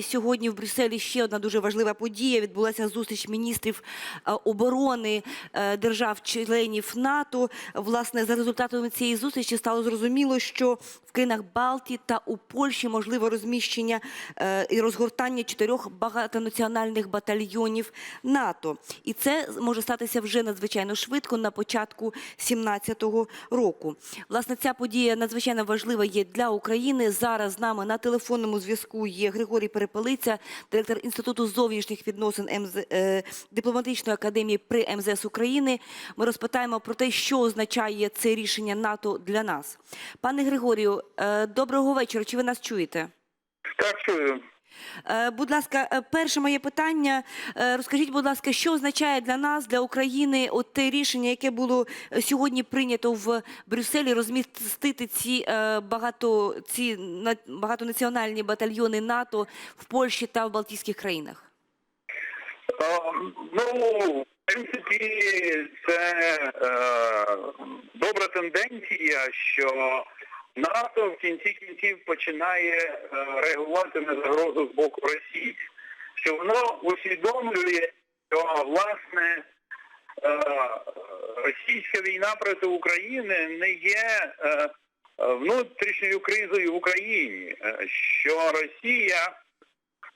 Сьогодні в Брюсселі ще одна дуже важлива подія. Відбулася зустріч міністрів е, оборони е, держав-членів НАТО. Власне, за результатами цієї зустрічі стало зрозуміло, що в країнах Балтії та у Польщі можливо розміщення е, і розгортання чотирьох багатонаціональних батальйонів НАТО. І це може статися вже надзвичайно швидко на початку 2017 року. Власне, ця подія надзвичайно важлива є для України. Зараз з нами на телефонному зв'язку є Григорій Перепелиця, директор Інституту зовнішніх відносин МЗ, е, дипломатичної академії при МЗС України. Ми розпитаємо про те, що означає це рішення НАТО для нас. Пане Григорію, е, доброго вечора. Чи ви нас чуєте? Так, чую. Е, Будь ласка, е, перше моє питання. Е, Розкажіть, будь ласка, що означає для нас, для України, от те рішення, яке було сьогодні прийнято в Брюсселі, розмістити ці багато ці багатонаціональні батальйони НАТО в Польщі та в Балтійських країнах? Ну, в принципі, це е, добра тенденція, що НАТО в кінці кінців починає е, реагувати на загрозу з боку Росії, що воно усвідомлює, що власне е, російська війна проти України не є е, внутрішньою кризою в Україні, що Росія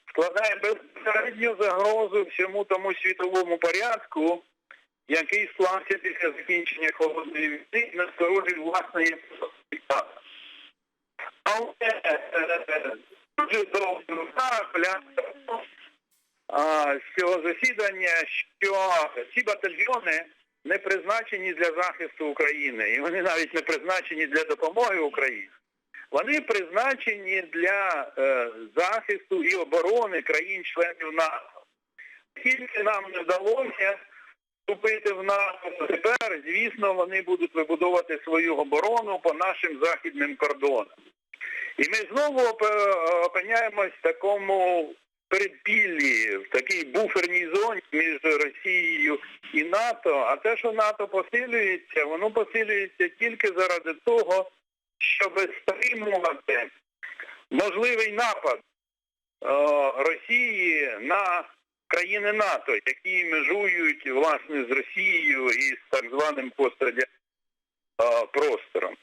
складає безпосередню загрозу всьому тому світовому порядку, який склався після закінчення холодної війни і насторожив власної Але е, дуже довго з цього засідання, що ці батальйони не призначені для захисту України, і вони навіть не призначені для допомоги Україні. Вони призначені для е, захисту і оборони країн-членів НАТО. Тільки нам не вдалося вступити в НАТО, то тепер, звісно, вони будуть вибудовувати свою оборону по нашим західним кордонам. І ми знову опиняємось в такому передпіллі, в такій буферній зоні між Росією і НАТО. А те, що НАТО посилюється, воно посилюється тільки заради того, щоб стримувати можливий напад е, Росії на країни НАТО, які межують власне з Росією і з так званим пострадянським е, простором.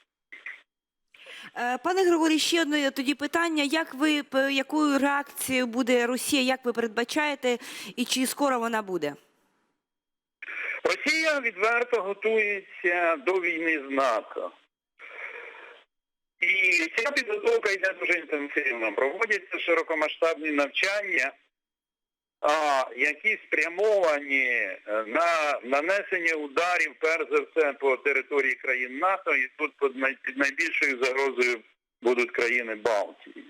Е, Пане Григорій, ще одне тоді питання. Як ви якою реакцією буде Росія? Як ви передбачаєте, і чи скоро вона буде? Росія відверто готується до війни з НАТО. І ця підготовка йде дуже інтенсивно. Проводяться широкомасштабні навчання, які спрямовані е, на нанесення ударів, перш за все, по території країн НАТО, і тут під най- під найбільшою загрозою будуть країни Балтії.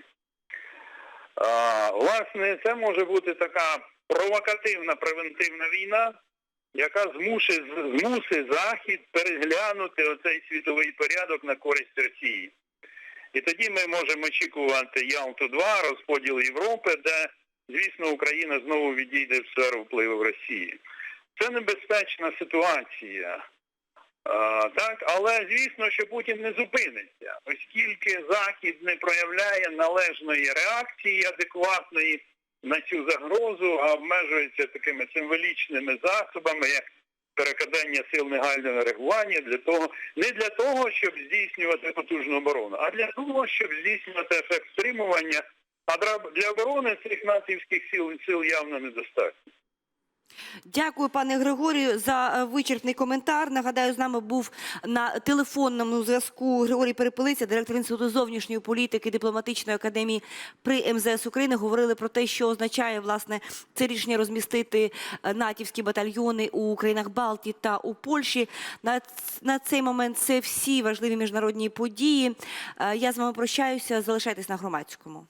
А, власне, це може бути така провокативна превентивна війна, яка змусить, змусить Захід переглянути оцей світовий порядок на користь Росії. І тоді ми можемо очікувати Ялту-2, розподіл Європи, де, звісно, Україна знову відійде в сферу впливу в Росії. Це небезпечна ситуація. А, так, але звісно, що Путін не зупиниться, оскільки Захід не проявляє належної реакції адекватної на цю загрозу, а обмежується такими символічними засобами, як перекидання сил негайного реагування для того, не для того, щоб здійснювати потужну оборону, а для того, щоб здійснювати ефект стримування. А для оборони цих натівських сил сил явно недостатньо. Дякую, пане Григорію, за е, вичерпний коментар. Нагадаю, з нами був на телефонному зв'язку Григорій Перепелиця, директор Інституту зовнішньої політики дипломатичної академії при МЗС України. Говорили про те, що означає власне це рішення розмістити е, натівські батальйони у країнах Балтії та у Польщі. На, на цей момент це всі важливі міжнародні події. Е, Я з вами прощаюся. Залишайтесь на громадському.